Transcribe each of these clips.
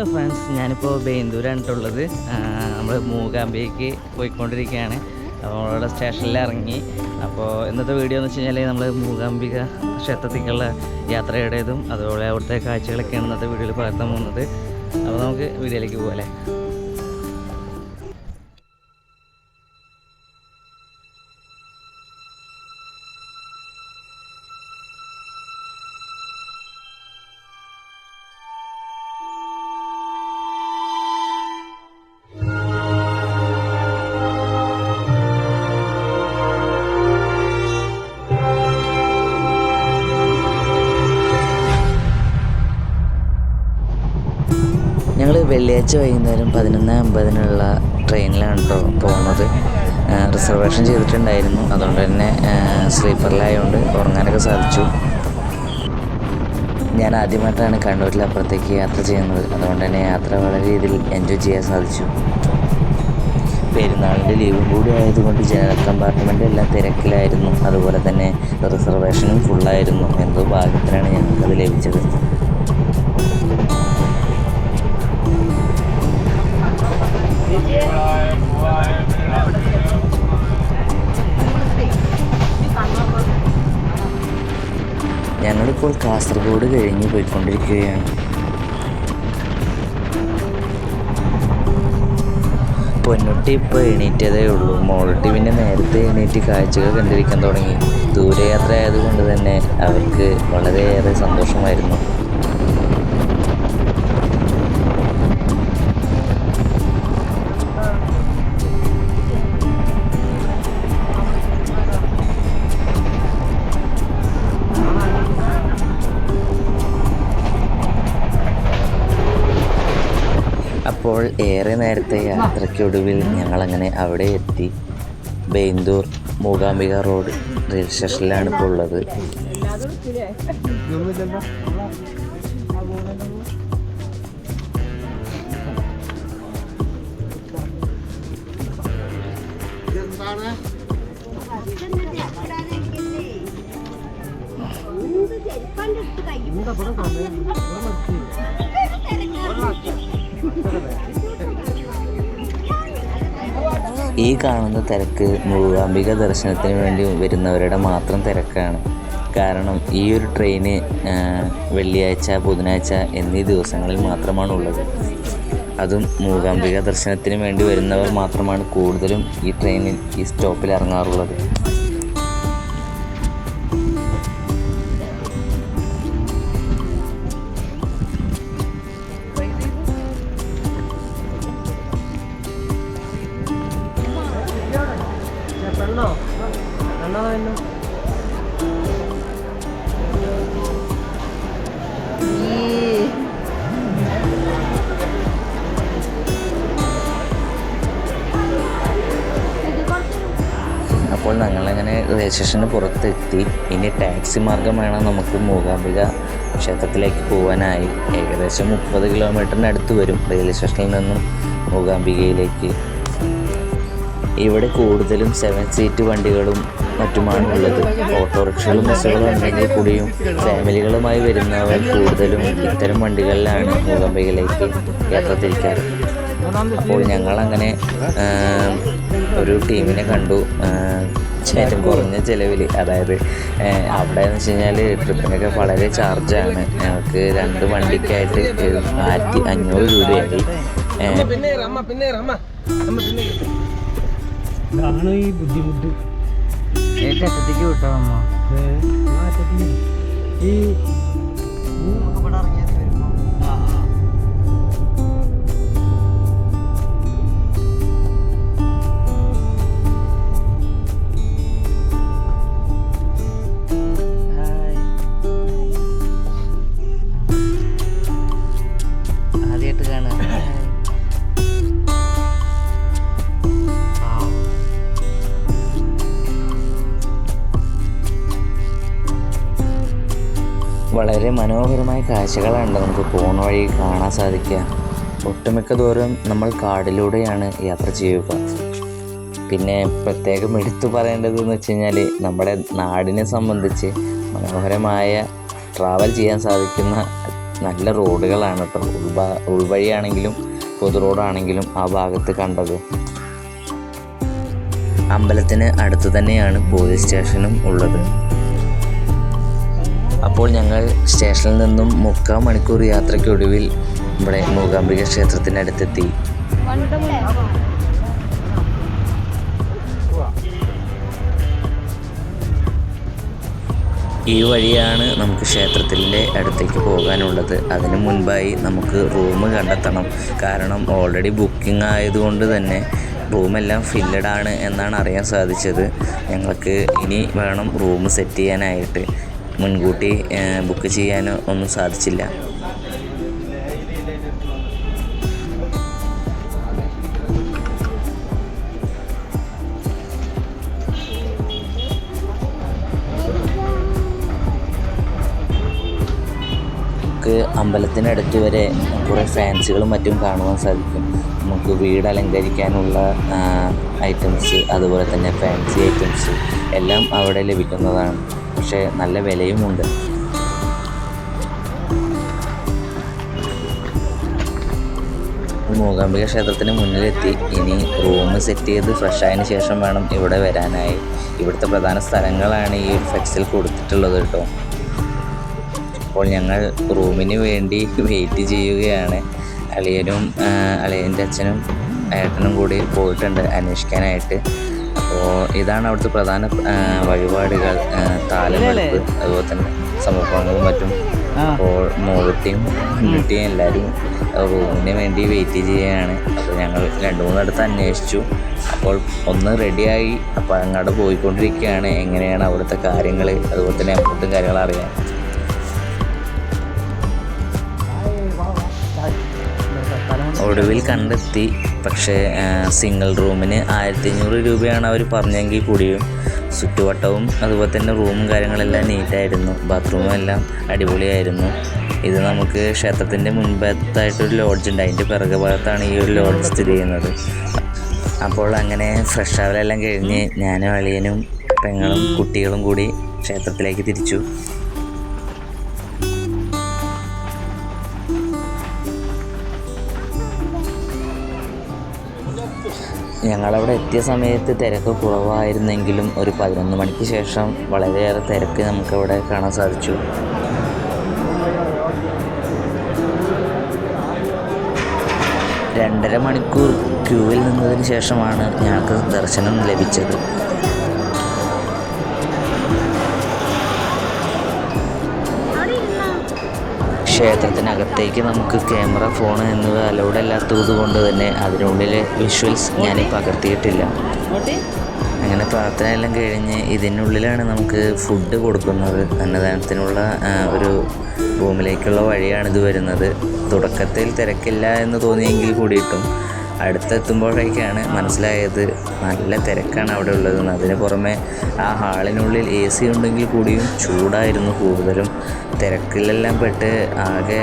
Hello friends ഞാനിപ്പോൾ ബേന്ദൂരായിട്ടുള്ളത് നമ്മൾ മൂകാംബിക്ക് പോയിക്കൊണ്ടിരിക്കുകയാണ്. അപ്പോൾ അവിടെ സ്റ്റേഷനിൽ ഇറങ്ങി. അപ്പോൾ ഇന്നത്തെ വീഡിയോ എന്ന് വെച്ച് കഴിഞ്ഞാൽ നമ്മൾ മൂകാംബിക ക്ഷേത്രത്തേക്കുള്ള യാത്രയുടേതും അതുപോലെ അവിടുത്തെ കാഴ്ചകളൊക്കെയാണ് ഇന്നത്തെ വീഡിയോയിൽ പകർത്താൻ പോകുന്നത് അപ്പോൾ നമുക്ക് വീഡിയോയിലേക്ക് പോകാം വെള്ളിയാഴ്ച വൈകുന്നേരം പതിനൊന്ന് അമ്പതിനുള്ള ട്രെയിനിലാണ് കേട്ടോ പോകുന്നത് റിസർവേഷൻ ചെയ്തിട്ടുണ്ടായിരുന്നു. അതുകൊണ്ട് തന്നെ സ്ലീപ്പറിലായതുകൊണ്ട് ഉറങ്ങാനൊക്കെ സാധിച്ചു. ഞാൻ ആദ്യമായിട്ടാണ് കണ്ണൂരിൽ അപ്പുറത്തേക്ക് യാത്ര ചെയ്യുന്നത്. അതുകൊണ്ട് തന്നെ യാത്ര വളരെ രീതിയിൽ എൻജോയ് ചെയ്യാൻ സാധിച്ചു. പെരുന്നാളിന്റെ ലീവും കൂടി ആയതുകൊണ്ട് ജനറൽ കമ്പാർട്ട്മെന്റ് എല്ലാം തിരക്കിലായിരുന്നു. അതുപോലെ തന്നെ റിസർവേഷനും ഫുള്ളായിരുന്നു എന്തോ ഭാഗ്യത്തിനാണ് ഞങ്ങൾക്കത് ലഭിച്ചത്. ഞങ്ങളിപ്പോൾ കാസർഗോഡ് കഴിഞ്ഞ് പോയിക്കൊണ്ടിരിക്കുകയാണ്. പൊന്നുട്ടി ഇപ്പോൾ എണീറ്റതേ ഉള്ളൂ. മോളട്ടി പിന്നെ നേരത്തെ എണീറ്റ് കാഴ്ചകൾ കണ്ടിരിക്കാൻ തുടങ്ങി. ദൂരയാത്ര ആയതുകൊണ്ട് തന്നെ അവർക്ക് വളരെയേറെ സന്തോഷമായിരുന്നു. അപ്പോൾ ഏറെ നേരത്തെ യാത്രയ്ക്കൊടുവിൽ ഞങ്ങളങ്ങനെ അവിടെ എത്തി. ബേന്ദൂർ മൂകാംബിക റോഡ് റെയിൽ സ്റ്റേഷനിലാണ് ഇപ്പോൾ ഉള്ളത്. ഈ കാണുന്ന തിരക്ക് മൂകാംബിക ദർശനത്തിന് വേണ്ടി വരുന്നവരുടെ മാത്രം തിരക്കാണ്. കാരണം ഈ ഒരു ട്രെയിന് വെള്ളിയാഴ്ച ബുധനാഴ്ച എന്നീ ദിവസങ്ങളിൽ മാത്രമാണ് ഉള്ളത് അതും മൂകാംബിക ദർശനത്തിന് വേണ്ടി വരുന്നവർ മാത്രമാണ് കൂടുതലും ഈ ട്രെയിനിൽ ഈ സ്റ്റോപ്പിൽ ഇറങ്ങാറുള്ളത്. സ്റ്റേഷന് പുറത്തെത്തി. ഇനി ടാക്സി മാർഗം വേണം നമുക്ക് മൂകാംബിക ക്ഷേത്രത്തിലേക്ക് പോകാനായി ഏകദേശം മുപ്പത് കിലോമീറ്ററിന് അടുത്ത് വരും റെയിൽവേ സ്റ്റേഷനിൽ നിന്നും മൂകാംബികയിലേക്ക്. ഇവിടെ കൂടുതലും സെവൻ സീറ്റ് വണ്ടികളും മറ്റുമാണ് ഉള്ളത്. ഓട്ടോറിക്ഷകളും ബസ്സുകളും ഉണ്ടെങ്കിൽ കൂടിയും ഫാമിലികളുമായി വരുന്നവർ കൂടുതലും ഇത്തരം വണ്ടികളിലാണ് മൂകാംബികയിലേക്ക് യാത്ര തിരിക്കാറ്. അപ്പോൾ ഞങ്ങളങ്ങനെ ഒരു ടീമിനെ കണ്ടു. ഏറ്റവും കുറഞ്ഞ ചിലവിൽ അതായത് അവിടെ എന്ന് വെച്ച് കഴിഞ്ഞാൽ ട്രിപ്പിനൊക്കെ വളരെ ചാർജാണ്. ഞങ്ങൾക്ക് രണ്ട് വണ്ടിക്കായിട്ട് ആയിരത്തി അഞ്ഞൂറ് രൂപയായി. ഇതാണ് ഈ ബുദ്ധിമുട്ട്. വിട്ടോ അമ്മ? അറ്റത്ത് വളരെ മനോഹരമായ കാഴ്ചകളാണ് നമുക്ക് പോണ വഴി കാണാൻ സാധിക്കുക. ഒട്ടുമിക്ക ദൂരം നമ്മൾ കാടിലൂടെയാണ് യാത്ര ചെയ്യുക. പിന്നെ പ്രത്യേകം എടുത്തു പറയേണ്ടതെന്ന് വെച്ച് കഴിഞ്ഞാൽ നമ്മുടെ നാടിനെ സംബന്ധിച്ച് മനോഹരമായ ട്രാവൽ ചെയ്യാൻ സാധിക്കുന്ന നല്ല റോഡുകളാണ് കേട്ടോ ഉൾഭാ ഉൾവഴിയാണെങ്കിലും പൊതു റോഡാണെങ്കിലും ആ ഭാഗത്ത് കണ്ടത്. അമ്പലത്തിന് അടുത്ത് തന്നെയാണ് പോലീസ് സ്റ്റേഷനും ഉള്ളത്. അപ്പോൾ ഞങ്ങൾ സ്റ്റേഷനിൽ നിന്നും മുക്കാൽ മണിക്കൂർ യാത്രയ്ക്കൊടുവിൽ ഇവിടെ മൂകാംബിക ക്ഷേത്രത്തിനടുത്തെത്തി. ഈ വഴിയാണ് നമുക്ക് ക്ഷേത്രത്തിന്റെ അടുത്തേക്ക് പോകാനുള്ളത്. അതിനു മുൻപായി നമുക്ക് റൂം കണ്ടെത്തണം. കാരണം ഓൾറെഡി ബുക്കിംഗ് ആയതുകൊണ്ട് തന്നെ റൂമെല്ലാം ഫില്ലഡാണ് എന്നാണ് അറിയാൻ സാധിച്ചത്. ഞങ്ങൾക്ക് ഇനി വേണം റൂം സെറ്റ് ചെയ്യാനായിട്ട്. മുൻകൂട്ടി ബുക്ക് ചെയ്യാനോ ഒന്നും സാധിച്ചില്ല. നമുക്ക് അമ്പലത്തിനടുത്ത് വരെ കുറേ ഫാൻസുകളും മറ്റും കാണുവാൻ സാധിക്കും. നമുക്ക് വീട് അലങ്കരിക്കാനുള്ള ഐറ്റംസ് അതുപോലെ തന്നെ ഫാൻസി ഐറ്റംസ് എല്ലാം അവിടെ ലഭിക്കുന്നതാണ്. പക്ഷേ നല്ല വിലയുമുണ്ട്. മൂകാംബിക ക്ഷേത്രത്തിന് മുന്നിലെത്തി. ഇനി റൂം സെറ്റ് ചെയ്ത് ഫ്രഷ് ആയതിനു ശേഷം വേണം ഇവിടെ വരാനായി. ഇവിടുത്തെ പ്രധാന സ്ഥലങ്ങളാണ് ഈ ഫ്ലെക്സിൽ കൊടുത്തിട്ടുള്ളത് കേട്ടോ. അപ്പോൾ ഞങ്ങൾ റൂമിന് വേണ്ടി വെയിറ്റ് ചെയ്യുകയാണ്. അളിയനും അളിയന്റെ അച്ഛനും ഏട്ടനും കൂടി പോയിട്ടുണ്ട് അന്വേഷിക്കാനായിട്ട്. അപ്പോൾ ഇതാണ് അവിടുത്തെ പ്രധാന വഴിപാടുകൾ താലമെടുപ്പ് അതുപോലെ തന്നെ സമർപ്പണങ്ങളും മറ്റും. അപ്പോൾ മോളത്തെയും കുട്ടിയും എല്ലാവരും റൂമിന് വേണ്ടി വെയിറ്റ് ചെയ്യുകയാണ്. അപ്പോൾ ഞങ്ങൾ രണ്ട് മൂന്നിടത്ത് അന്വേഷിച്ചു. അപ്പോൾ ഒന്ന് റെഡിയായി അപ്പോൾ അങ്ങോട്ട് പോയിക്കൊണ്ടിരിക്കുകയാണ്. എങ്ങനെയാണ് അവിടുത്തെ കാര്യങ്ങൾ അതുപോലെ തന്നെ എമൗണ്ടും കാര്യങ്ങളും അറിയാൻ. ഒടുവിൽ കണ്ടെത്തി. പക്ഷേ സിംഗിൾ റൂമിന് ആയിരത്തി അഞ്ഞൂറ് രൂപയാണ് അവർ പറഞ്ഞെങ്കിൽ കൂടിയും ചുറ്റുവട്ടവും അതുപോലെ തന്നെ റൂമും കാര്യങ്ങളെല്ലാം നീറ്റായിരുന്നു ബാത്റൂമും എല്ലാം അടിപൊളിയായിരുന്നു. ഇത് നമുക്ക് ക്ഷേത്രത്തിന്റെ മുൻപത്തായിട്ടൊരു ലോഡ്ജ് ഉണ്ട്. അതിന്റെ പിറകെ ഭാഗത്താണ് ഈ ഒരു ലോഡ്ജ് സ്ഥിതി ചെയ്യുന്നത്. അപ്പോൾ അങ്ങനെ ഫ്രഷ് ആവലെല്ലാം കഴിഞ്ഞ് ഞാനും അളിയനും പെങ്ങളും കുട്ടികളും കൂടി ക്ഷേത്രത്തിലേക്ക് തിരിച്ചു. ഞങ്ങളവിടെ എത്തിയ സമയത്ത് തിരക്ക് കുറവായിരുന്നെങ്കിലും ഒരു പതിനൊന്ന് മണിക്ക് ശേഷം വളരെയേറെ തിരക്ക് നമുക്കവിടെ കാണാൻ സാധിച്ചു. രണ്ടര മണിക്കൂർ ക്യൂവിൽ നിന്നതിന് ശേഷമാണ് ഞങ്ങൾക്ക് ദർശനം ലഭിച്ചത്. ക്ഷേത്രത്തിനകത്തേക്ക് നമുക്ക് ക്യാമറ ഫോൺ എന്നിവ അലൗഡ് അല്ലാത്തത് കൊണ്ട് തന്നെ അതിനുള്ളിലെ വിഷ്വൽസ് ഞാൻ പകർത്തിയിട്ടില്ല. അങ്ങനെ പ്രാർത്ഥനയെല്ലാം കഴിഞ്ഞ് ഇതിനുള്ളിലാണ് നമുക്ക് ഫുഡ് കൊടുക്കുന്നത്. അന്നദാനത്തിനുള്ള ഒരു റൂമിലേക്കുള്ള വഴിയാണിത് വരുന്നത്. തുടക്കത്തിൽ തിരക്കില്ല എന്ന് തോന്നിയെങ്കിൽ കൂടിയിട്ടും അടുത്തെത്തുമ്പോഴേക്കാണ് മനസ്സിലായത്. നല്ല തിരക്കാണ് അവിടെ ഉള്ളതെന്ന് അതിന് പുറമെ ആ ഹാളിനുള്ളിൽ എ സി ഉണ്ടെങ്കിൽ കൂടിയും ചൂടായിരുന്നു കൂടുതലും. തിരക്കിലെല്ലാം പെട്ട് ആകെ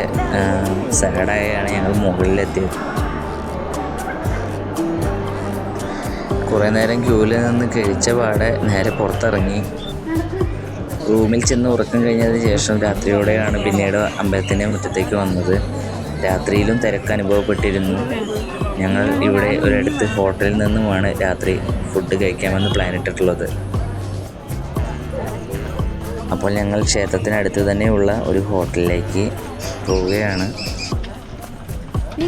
സാഡായാണ് ഞങ്ങൾ മുകളിലെത്തിയത്. കുറേ നേരം ക്യൂവിൽ നിന്ന് കഴിച്ച പാടെ നേരെ പുറത്തിറങ്ങി. റൂമിൽ ചെന്ന് ഉറക്കം കഴിഞ്ഞതിന് ശേഷം രാത്രിയോടെയാണ് പിന്നീട് അമ്പലത്തിന്റെ മുറ്റത്തേക്ക് വന്നത്. രാത്രിയിലും തിരക്ക് അനുഭവപ്പെട്ടിരുന്നു. ഞങ്ങൾ ഇവിടെ ഒരിടത്ത് ഹോട്ടലിൽ നിന്നുമാണ് രാത്രി ഫുഡ് കഴിക്കാമെന്ന് പ്ലാൻ ഇട്ടിട്ടുള്ളത്. അപ്പോൾ ഞങ്ങൾ ക്ഷേത്രത്തിനടുത്ത് തന്നെയുള്ള ഒരു ഹോട്ടലിലേക്ക് പോവുകയാണ്. നീ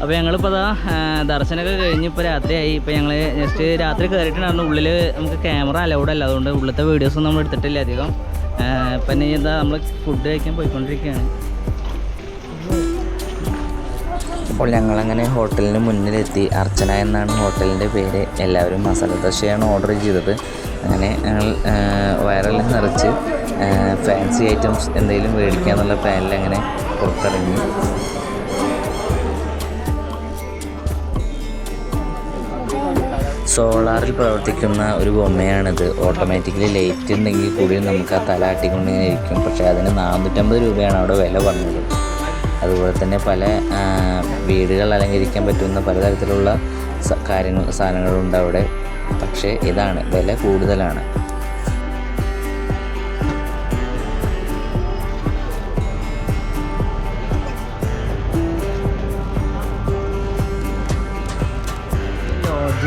അപ്പോൾ ഞങ്ങളിപ്പോൾ അതാ ദർശനമൊക്കെ കഴിഞ്ഞ് ഇപ്പോൾ രാത്രിയായി. ഇപ്പോൾ ഞങ്ങൾ ജസ്റ്റ് രാത്രി കയറിയിട്ടുണ്ടായിരുന്നു ഉള്ളിൽ നമുക്ക് ക്യാമറ അലൗഡ് അല്ല. അതുകൊണ്ട് ഉള്ളിലത്തെ വീഡിയോസൊന്നും നമ്മൾ എടുത്തിട്ടില്ല അധികം. പിന്നെ എന്താ നമ്മൾ ഫുഡ് കഴിക്കാൻ പോയിക്കൊണ്ടിരിക്കുകയാണ്. അപ്പോൾ ഞങ്ങളങ്ങനെ ഹോട്ടലിന് മുന്നിലെത്തി. അർച്ചന എന്നാണ് ഹോട്ടലിന്റെ പേര്. എല്ലാവരും മസാല ദോശയാണ് ഓർഡർ ചെയ്തത്. അങ്ങനെ ഞങ്ങൾ വയറെല്ലാം നിറച്ച് ഫാൻസി ഐറ്റംസ് എന്തെങ്കിലും മേടിക്കാന്നുള്ള പ്ലാനിൽ അങ്ങനെ പുറത്തിറങ്ങി. സോളാറിൽ പ്രവർത്തിക്കുന്ന ഒരു ബൊമ്മയാണിത്. ഓട്ടോമാറ്റിക്കലി ലൈറ്റ് ഉണ്ടെങ്കിൽ കൂടി നമുക്ക് ആ തല ആട്ടിക്കൊണ്ടിങ്ങനെ ഇരിക്കും. പക്ഷേ അതിന് നാനൂറ്റമ്പത് രൂപയാണ് അവിടെ വില പറഞ്ഞത്. അതുപോലെ തന്നെ പല വീടുകൾ അലങ്കരിക്കാൻ പറ്റുന്ന പലതരത്തിലുള്ള കാര്യങ്ങൾ സാധനങ്ങളുണ്ട് അവിടെ. പക്ഷേ ഇതാണ് വില കൂടുതലാണ്.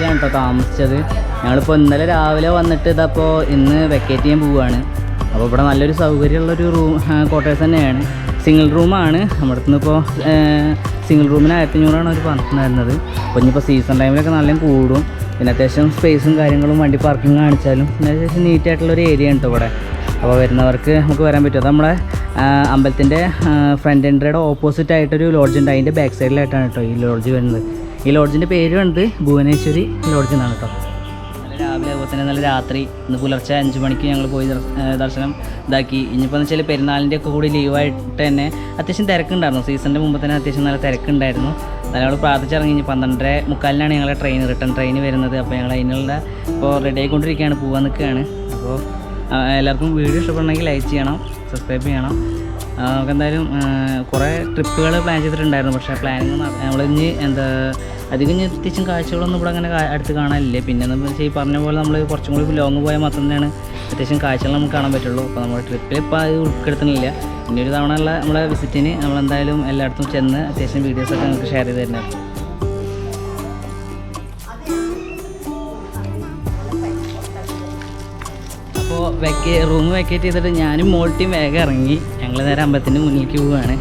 ലോഡ്ജിലാണ് കേട്ടോ താമസിച്ചത്. ഞങ്ങളിപ്പോൾ ഇന്നലെ രാവിലെ വന്നിട്ട് ഇതപ്പോൾ ഇന്ന് വെക്കേറ്റ് ചെയ്യാൻ പോവുകയാണ് അപ്പോൾ ഇവിടെ നല്ലൊരു സൗകര്യമുള്ളൊരു റൂം ക്വാർട്ടേഴ്സ് തന്നെയാണ്. സിംഗിൾ റൂമാണ് നമ്മുടെ അടുത്ത് ഇപ്പോൾ സിംഗിൾ റൂമിന് ആയിരത്തി അഞ്ഞൂറാണ് അവർ പറഞ്ഞിട്ടുണ്ടായിരുന്നത് അപ്പോൾ ഇനിയിപ്പോൾ സീസൺ ടൈമിലൊക്കെ നല്ല കൂടും. പിന്നെ അത്യാവശ്യം സ്പേസും കാര്യങ്ങളും വണ്ടി പാർക്കിംഗ് കാണിച്ചാലും പിന്നെ അത്യാവശ്യം നീറ്റായിട്ടുള്ളൊരു ഏരിയ ഉണ്ട് ഇവിടെ. അപ്പോൾ വരുന്നവർക്ക് നമുക്ക് വരാൻ പറ്റും. അത് നമ്മുടെ അമ്പലത്തിന്റെ ഫ്രണ്ട് എൻട്രിയുടെ ഓപ്പോസിറ്റ് ആയിട്ടൊരു ലോഡ്ജ് ഉണ്ട്. അതിന്റെ ബാക്ക് സൈഡിലായിട്ടാണ് കേട്ടോ ഈ ലോഡ്ജ് വരുന്നത്. ഈ ലോഡ്ജിന്റെ പേര് കണ്ട് ഭുവനേശ്വരി ലോഡ്ജ് എന്നാണ് കേട്ടോ. നല്ല രാവിലെ അതുപോലെ തന്നെ നല്ല രാത്രി ഇന്ന് പുലർച്ചെ അഞ്ച് മണിക്ക് ഞങ്ങൾ പോയി ദർശനം ഇതാക്കി. ഇനിയിപ്പോൾ എന്ന് വെച്ചാൽ പെരുന്നാളിന്റെ ഒക്കെ കൂടി ലീവായിട്ട് തന്നെ അത്യാവശ്യം തിരക്കുണ്ടായിരുന്നു. സീസണിന്റെ മുമ്പ് തന്നെ അത്യാവശ്യം നല്ല തിരക്കുണ്ടായിരുന്നു. ഞങ്ങൾ പ്രാർത്ഥിച്ചിറങ്ങി. ഇനി പന്ത്രണ്ടര മുക്കാലിനാണ് ഞങ്ങളുടെ ട്രെയിൻ റിട്ടേൺ ട്രെയിൻ വരുന്നത്. അപ്പോൾ ഞങ്ങൾ അതിനുള്ള ഇപ്പോൾ റെഡി ആയിക്കൊണ്ടിരിക്കുകയാണ് പോകാൻ നിൽക്കുകയാണ്. അപ്പോൾ എല്ലാവർക്കും വീഡിയോ ഇഷ്ടപ്പെടണമെങ്കിൽ ലൈക്ക് ചെയ്യണം സബ്സ്ക്രൈബ് ചെയ്യണം. നമുക്ക് എന്തായാലും കുറേ ട്രിപ്പുകൾ പ്ലാൻ ചെയ്തിട്ടുണ്ടായിരുന്നു. പക്ഷേ പ്ലാനിങ് നമ്മൾ ഇനി എന്താ അധികം ഇനി അത്യാവശ്യം കാഴ്ചകളൊന്നും ഇവിടെ അങ്ങനെ അടുത്ത് കാണാനില്ല. പിന്നെ എന്ന് വെച്ചാൽ ഈ പറഞ്ഞ പോലെ നമ്മൾ കുറച്ചും കൂടി ലോങ് പോയാൽ മാത്രം തന്നെയാണ് അത്യാവശ്യം കാഴ്ചകൾ നമുക്ക് കാണാൻ പറ്റുള്ളൂ. അപ്പോൾ നമ്മുടെ ട്രിപ്പിൽ ഇപ്പോൾ അത് ഉൾപ്പെടുത്തുന്നില്ല. ഇനി ഒരു തവണ ഉള്ള നമ്മളെ വിസിറ്റിന് നമ്മളെന്തായാലും എല്ലായിടത്തും ചെന്ന് അത്യാവശ്യം വീഡിയോസൊക്കെ നമുക്ക് ഷെയർ ചെയ്ത് തരുന്നത് വെക്കേ റൂം വെക്കേറ്റ് ചെയ്തിട്ട് ഞാനും മോൾട്ടിയും വേഗം ഇറങ്ങി. ഞങ്ങൾ നേരെ അമ്പലത്തിന്റെ മുന്നിലേക്ക് പോവുകയാണ്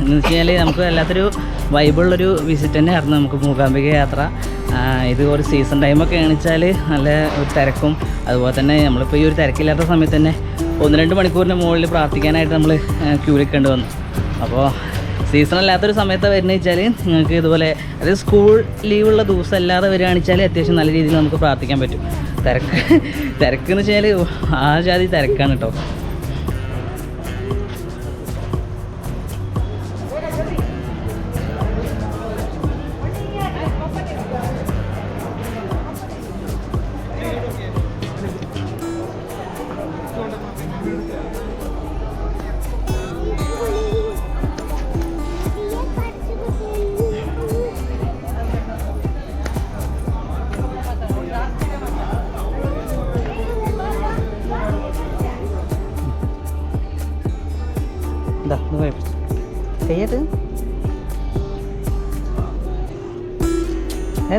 എന്ന് വെച്ച് കഴിഞ്ഞാൽ നമുക്ക് വല്ലാത്തൊരു വൈബുള്ളൊരു വിസിറ്റ് തന്നെ ആയിരുന്നു നമുക്ക് മൂകാംബിക യാത്ര. ഇത് ഒരു സീസൺ ടൈമൊക്കെ കാണിച്ചാൽ നല്ല ഒരു തിരക്കും. അതുപോലെ തന്നെ നമ്മളിപ്പോൾ ഈ ഒരു തിരക്കില്ലാത്ത സമയത്ത് തന്നെ ഒന്ന് രണ്ട് മണിക്കൂറിന് മുകളിൽ പ്രാർത്ഥിക്കാനായിട്ട് നമ്മൾ ക്യൂ നിൽക്കേണ്ടി വന്നു. അപ്പോൾ സീസൺ അല്ലാത്തൊരു സമയത്ത് വരുന്നത് വെച്ചാൽ നിങ്ങൾക്ക് ഇതുപോലെ അതായത് സ്കൂൾ ലീവുള്ള ദിവസം അല്ലാതെ വരികയാണെന്ന് വെച്ചാൽ അത്യാവശ്യം നല്ല രീതിയിൽ നമുക്ക് പ്രാർത്ഥിക്കാൻ പറ്റും. തിരക്ക്. തിരക്ക് എന്ന് വെച്ചാൽ ആ ജാതി തിരക്കാണ് കേട്ടോ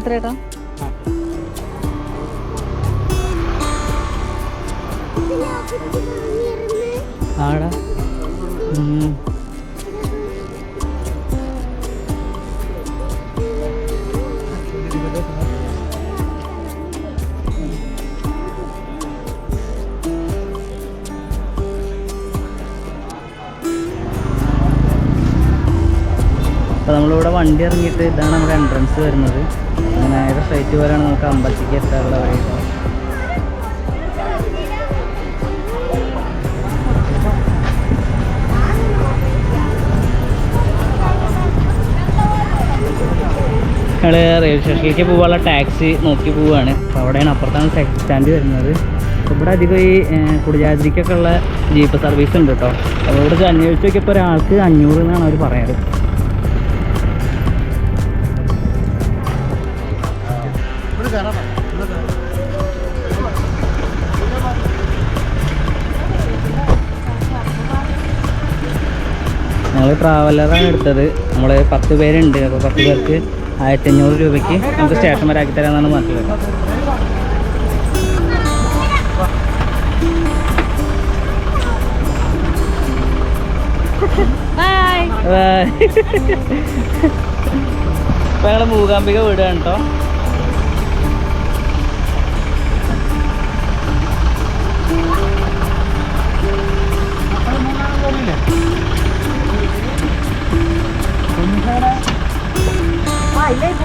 എത്ര നമ്മളിവിടെ വണ്ടി ഇറങ്ങിയിട്ട് ഇതാണ് നമ്മുടെ എൻട്രൻസ് വരുന്നത്. നേരെ സ്ട്രൈറ്റ് പോലാണ് നമുക്ക് അമ്പലത്തേക്ക് എത്താറുള്ള വഴി. ഞങ്ങൾ റെയിൽവേ സ്റ്റേഷനിലേക്ക് പോകാനുള്ള ടാക്സി നോക്കി പോവുകയാണ് അപ്പോൾ അവിടെയാണ് അപ്പുറത്താണ് ടാക്സി സ്റ്റാൻഡ് വരുന്നത്. ഇവിടെ അധികം ഈ കുടിയാതിരിക്കൊക്കെ ഉള്ള ജീപ്പ് സർവീസ് ഉണ്ട് കേട്ടോ. അപ്പോൾ ഇവിടെ അന്വേഷിച്ച് നോക്കിയപ്പോൾ ഒരാൾക്ക് അഞ്ഞൂറ് എന്നാണ് അവർ പറയാറ്. ഞങ്ങൾ ട്രാവലറാണ് എടുത്തത്. നമ്മൾ പത്ത് പേരുണ്ട്. അപ്പോൾ പത്ത് പേർക്ക് ആയിരത്തി അഞ്ഞൂറ് രൂപയ്ക്ക് നമുക്ക് സ്റ്റേഷൻ വരെ ആക്കി തരാമെന്നാണ് പറഞ്ഞത്. ഇപ്പം ഞങ്ങൾ മൂകാംബിക വീടാണ് കേട്ടോ baile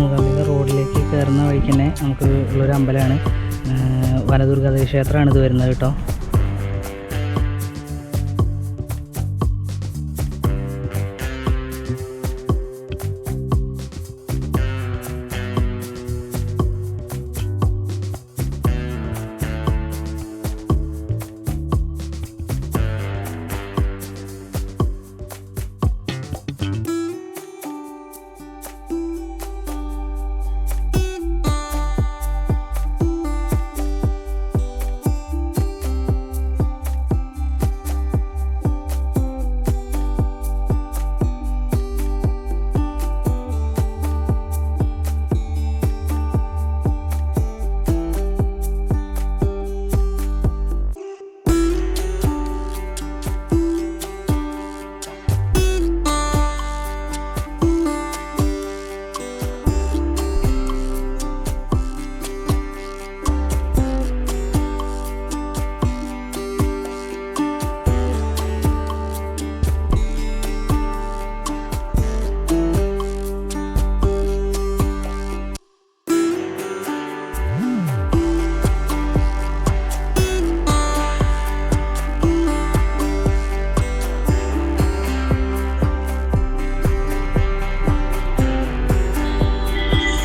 മൂകാംബിക റോഡിലേക്ക് കയറുന്ന വഴിക്ക് തന്നെ നമുക്ക് ഉള്ളൊരു അമ്പലമാണ്. വനദുർഗാദേവി ക്ഷേത്രമാണ് ഇത് വരുന്നത് കേട്ടോ.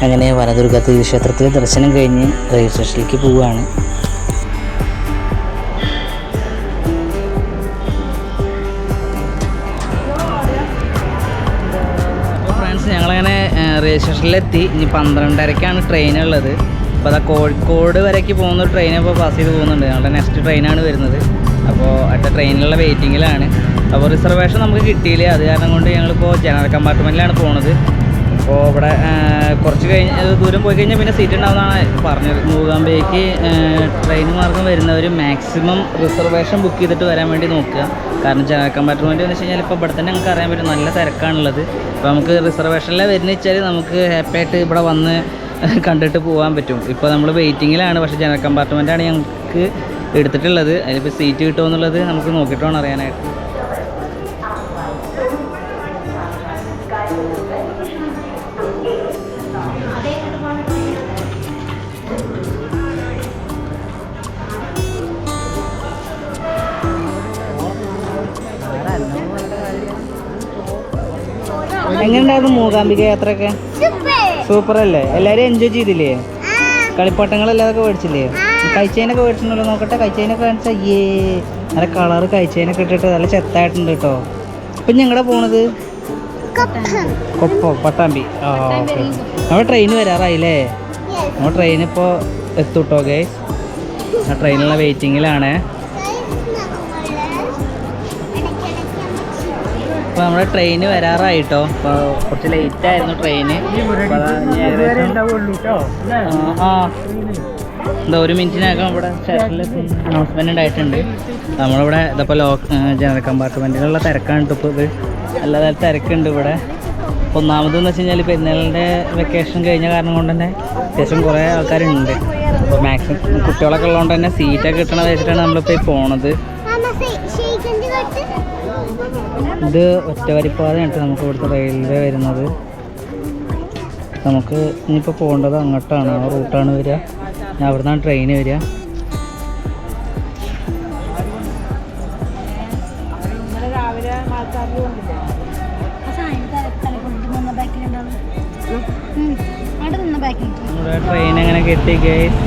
അങ്ങനെ വനദുർഗ ദേവി ക്ഷേത്രത്തിൽ ദർശനം കഴിഞ്ഞ് റെയിൽവേ സ്റ്റേഷനിലേക്ക് പോവുകയാണ്. ഞങ്ങളങ്ങനെ റെയിൽവേ സ്റ്റേഷനിലെത്തി ഇനി പന്ത്രണ്ടരക്കാണ് ട്രെയിൻ ഉള്ളത്. അപ്പോൾ അതാ കോഴിക്കോട് വരേക്ക് പോകുന്ന ട്രെയിൻ ഇപ്പോൾ പാസ് ചെയ്ത് പോകുന്നുണ്ട്. ഞങ്ങളുടെ നെക്സ്റ്റ് ട്രെയിനാണ് വരുന്നത്. അപ്പോൾ അടുത്ത ട്രെയിനിലുള്ള വെയിറ്റിങ്ങിലാണ് അപ്പോൾ റിസർവേഷൻ നമുക്ക് കിട്ടിയില്ല. അത് കാരണം കൊണ്ട് ഞങ്ങളിപ്പോൾ ജനറൽ കമ്പാർട്ട്മെന്റിലാണ് പോണത്. അപ്പോൾ ഇവിടെ കുറച്ച് കഴിഞ്ഞ് ദൂരം പോയി കഴിഞ്ഞാൽ പിന്നെ സീറ്റ് ഉണ്ടാവുന്നതാണ് പറഞ്ഞത്. മൂകാംബികയ്ക്ക് ട്രെയിൻ മാർഗം വരുന്നവർ മാക്സിമം റിസർവേഷൻ ബുക്ക് ചെയ്തിട്ട് വരാൻ വേണ്ടി നോക്കുക. കാരണം കമ്പാർട്ട്മെന്റ് എന്ന് വെച്ച് കഴിഞ്ഞാൽ ഇപ്പോൾ ഇവിടെ തന്നെ നമുക്ക് അറിയാൻ പറ്റും. നല്ല തിരക്കാണുള്ളത്. അപ്പോൾ നമുക്ക് റിസർവേഷനിലെ വരുന്ന വെച്ചാൽ നമുക്ക് ഹാപ്പി ആയിട്ട് ഇവിടെ വന്ന് കണ്ടിട്ട് പോകാൻ പറ്റും. ഇപ്പോൾ നമ്മൾ വെയിറ്റിങ്ങിലാണ് പക്ഷേ ജനറൽ കമ്പാർട്ട്മെന്റാണ് ഞങ്ങൾക്ക് എടുത്തിട്ടുള്ളത്. അതിലിപ്പോൾ സീറ്റ് കിട്ടുമോ എന്നുള്ളത് നമുക്ക് നോക്കിയിട്ട് വേണം അറിയാനായിട്ട്. എങ്ങനെയുണ്ടായിരുന്നു മൂകാംബിക യാത്രയൊക്കെ? സൂപ്പർ. അല്ലേ എല്ലാവരും എൻജോയ് ചെയ്തില്ലേ? കളിപ്പാട്ടങ്ങളെല്ലാം കളിപ്പാട്ടങ്ങളെല്ലാതൊക്കെ മേടിച്ചില്ലേ? കഴിച്ചതിനൊക്കെ മേടിച്ചിട്ടുണ്ടല്ലോ നോക്കട്ടെ. കഴിച്ചതിനൊക്കെ കാണിച്ചാൽ അയ്യേ. നല്ല കളറ് കഴിച്ചതിനൊക്കെ ഇട്ടിട്ട് നല്ല ചെത്തായിട്ടുണ്ട് കേട്ടോ. ഇപ്പം ഞങ്ങളുടെ പോണത്? കൊപ്പോ. പട്ടാമ്പി. ആ ഓക്കെ. നമ്മുടെ ട്രെയിൻ വരാറായില്ലേ? നമ്മുടെ ട്രെയിൻ ഇപ്പോൾ എത്തൂട്ടോ ഗൈസ് ആ ട്രെയിനുള്ള വെയിറ്റിങ്ങിലാണ് അപ്പോൾ നമ്മുടെ ട്രെയിന് വരാറായിട്ടോ. കുറച്ച് ലേറ്റ് ആയിരുന്നു ട്രെയിന് ആ എന്താ ഒരു മിനിറ്റിനകം ഇവിടെ സ്റ്റേഷനിൽ അനൗൺസ്മെന്റ് ഉണ്ടായിട്ടുണ്ട്. നമ്മളിവിടെ ഇതപ്പോൾ ലോ ജനറൽ കമ്പാർട്ട്മെന്റിലുള്ള തിരക്കാണ് ഇപ്പൊ ഇത്. അല്ലാതെ തിരക്കുണ്ട് ഇവിടെ. ഒന്നാമതെന്ന് വെച്ച് കഴിഞ്ഞാൽ പെരുന്നാളിന്റെ വെക്കേഷൻ കഴിഞ്ഞ കാരണം കൊണ്ട് തന്നെ അത്യാവശ്യം കുറേ ആൾക്കാരുണ്ട്. അപ്പോൾ മാക്സിമം കുട്ടികളൊക്കെ ഉള്ളതുകൊണ്ട് തന്നെ സീറ്റൊക്കെ കിട്ടണത് വെച്ചിട്ടാണ് നമ്മളിപ്പോൾ പോണത്. ഇത് ഒറ്റവരിപ്പാതയായിട്ട് നമുക്ക് ഇവിടുത്തെ റെയിൽവേ വരുന്നത്. നമുക്ക് ഇനിയിപ്പോൾ പോകേണ്ടത് അങ്ങോട്ടാണ്. ആ റൂട്ടാണ് വരിക. ഞാൻ അവിടെ നിന്നാണ് ട്രെയിൻ വരിക നമ്മുടെ ട്രെയിൻ എങ്ങനെ കിട്ടി ഗൈസ്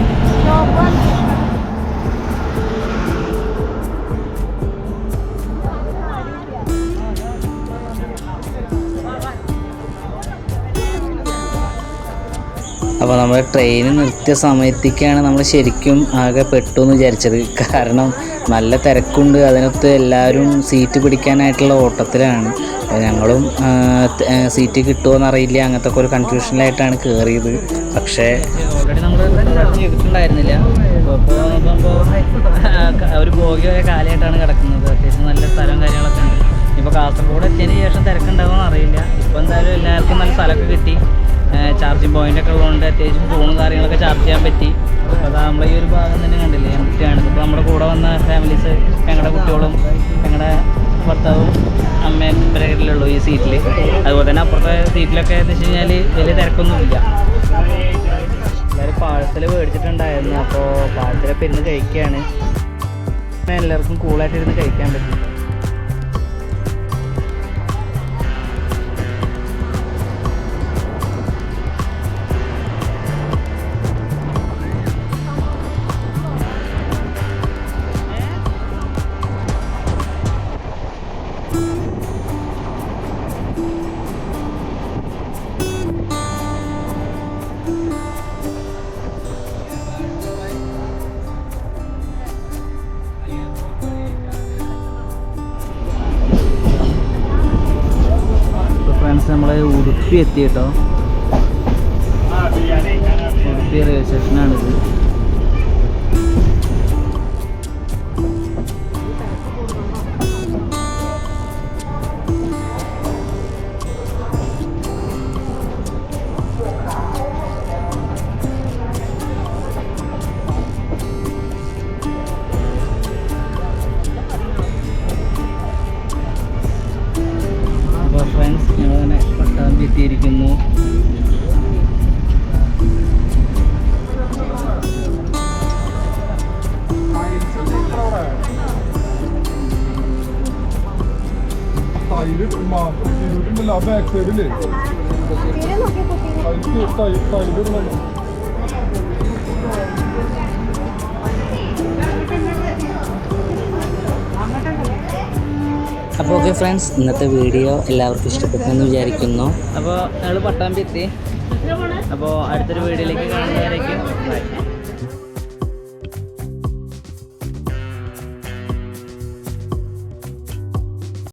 അപ്പോൾ നമ്മൾ ട്രെയിൻ നിർത്തിയ സമയത്തേക്കാണ് നമ്മൾ ശരിക്കും ആകെ പെട്ടു എന്ന് വിചാരിച്ചത്. കാരണം നല്ല തിരക്കുണ്ട്. അതിനൊത്ത് എല്ലാവരും സീറ്റ് പിടിക്കാനായിട്ടുള്ള ഓട്ടത്തിലാണ്. അപ്പോൾ ഞങ്ങളും സീറ്റ് കിട്ടുമോ എന്നറിയില്ല അങ്ങനത്തെ ഒരു കൺഫ്യൂഷനിലായിട്ടാണ് കയറിയത് പക്ഷേ ഓൾറെഡി നമ്മൾ ഒരു ബോഗി കാലമായിട്ടാണ് കിടക്കുന്നത്. അത്യാവശ്യം നല്ല സ്ഥലം കാര്യങ്ങളൊക്കെ ഉണ്ട്. ഇപ്പോൾ കാസർഗോഡ് എത്തിയതിന് ശേഷം തിരക്കുണ്ടാവുമെന്ന് അറിയില്ല ഇപ്പോൾ എന്തായാലും എല്ലാവർക്കും നല്ല സ്ഥലമൊക്കെ കിട്ടി. ചാർജിങ് പോയിന്റ് ഒക്കെ ഉള്ളതുകൊണ്ട് അത്യാവശ്യം ഫോണും കാര്യങ്ങളൊക്കെ ചാർജ് ചെയ്യാൻ പറ്റി. അപ്പോൾ അതാ നമ്മളെ ഈ ഒരു ഭാഗം തന്നെ കണ്ടില്ലേ എംറ്റിയാണ്. ഇപ്പോൾ നമ്മുടെ കൂടെ വന്ന ഫാമിലീസ് ഞങ്ങളുടെ കുട്ടികളും ഞങ്ങളുടെ ഭർത്താവും അമ്മയും ഇവരെല്ലാം ഈ സീറ്റിൽ അതുപോലെ തന്നെ അപ്പുറത്തെ സീറ്റിലൊക്കെ എന്ന് വെച്ച് കഴിഞ്ഞാൽ വലിയ തിരക്കൊന്നുമില്ല. എല്ലാവരും പാഴ്സൽ മേടിച്ചിട്ടുണ്ടായിരുന്നു. അപ്പോൾ പാഴ്സലൊക്കെ ഇരുന്ന് കഴിക്കുകയാണ് എല്ലാവർക്കും കൂളായിട്ട് ഇരുന്ന് കഴിക്കാൻ പറ്റും. ഉടുപ്പി എത്തി കേട്ടോ ഉടുപ്പി റെയിൽവേ സ്റ്റേഷനാണിത് طيبت مع طيبين لعبها كتير ليه؟ طيبت طيبت طيبين അപ്പോൾ ഓക്കെ ഫ്രണ്ട്സ് ഇന്നത്തെ വീഡിയോ എല്ലാവർക്കും ഇഷ്ടപ്പെട്ടെന്ന് വിചാരിക്കുന്നു. അപ്പോൾ ഞങ്ങൾ പട്ടാമ്പി എത്തി. അപ്പോൾ അടുത്തൊരു വീഡിയോയിലേക്ക് കാണുന്നവരേക്കും